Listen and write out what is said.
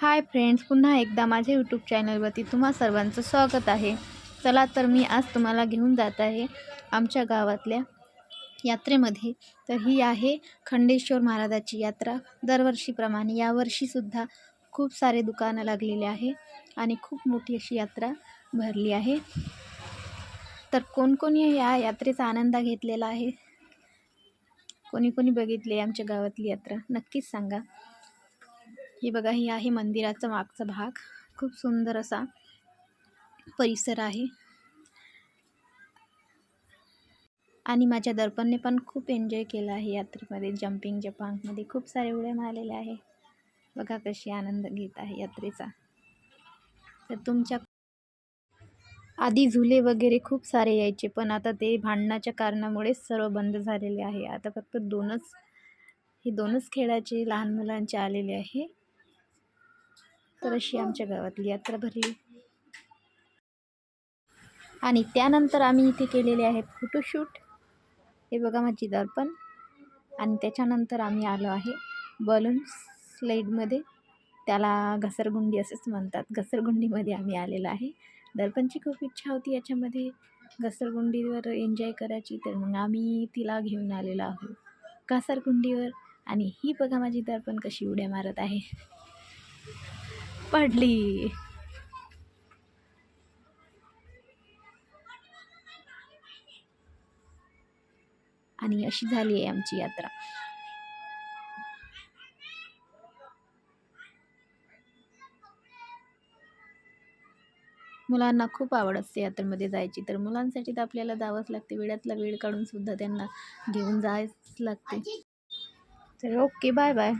Hi friends पुन्हा एकदा माझ्या यूट्यूब चॅनलवरती तुम्हा सर्वांचं स्वागत आहे. चला तर मी आज तुम्हाला घेऊन जात आहे आमच्या गावातल्या यात्रेमध्ये. तर ही आहे खंडेश्वर महाराजाची यात्रा. दरवर्षीप्रमाणे यावर्षीसुद्धा खूप सारे दुकानं लागलेले आहे आणि खूप मोठी अशी यात्रा भरली आहे. तर कोणकोणी या यात्रेचा आनंद घेतलेला आहे? कोणी कोणी बघितली आमच्या गावातली यात्रा? नक्कीच सांगा. ही बघा ही आहे मंदिराचा मागचा भाग. खूप सुंदर असा परिसर आहे. आणि माझ्या दर्पणने पण खूप एन्जॉय केला आहे यात्रेमध्ये. जम्पिंग जपांगमध्ये खूप सारे उड्या मारलेल्या आहे. बघा कशी आनंद घेत आहे यात्रेचा. तर तुमच्या आधी झुले वगैरे खूप सारे यायचे पण आता ते भांडणाच्या कारणामुळे सर्व बंद झालेले आहे. आता फक्त दोनच हे दोनच खेळाचे लहान मुलांचे आलेले आहे. तर अशी आमच्या गावातली यात्रा भरली. आणि त्यानंतर आम्ही इथे केलेले आहे फोटोशूट हे बघा माझी दर्पण. आणि त्याच्यानंतर आम्ही आलो आहे बलून स्लाईडमध्ये त्याला घसरगुंडी असंच म्हणतात. घसरगुंडीमध्ये आम्ही आलेलो आहे. दर्पणची खूप इच्छा होती याच्यामध्ये घसरगुंडीवर एन्जॉय करायची तर मग आम्ही तिला घेऊन आलेलो आहोत घसरगुंडीवर. आणि ही बघा माझी दर्पण कशी उड्या मारत आहे. पडली. आणि अशी झाली आहे आमची यात्रा. मुलांना खूप आवड असते यात्रेमध्ये जायची. तर मुलांसाठी तर आपल्याला जावंच लागते. वेळातला वेळ काढून सुद्धा त्यांना घेऊन जायच लागते. तर ओके बाय बाय.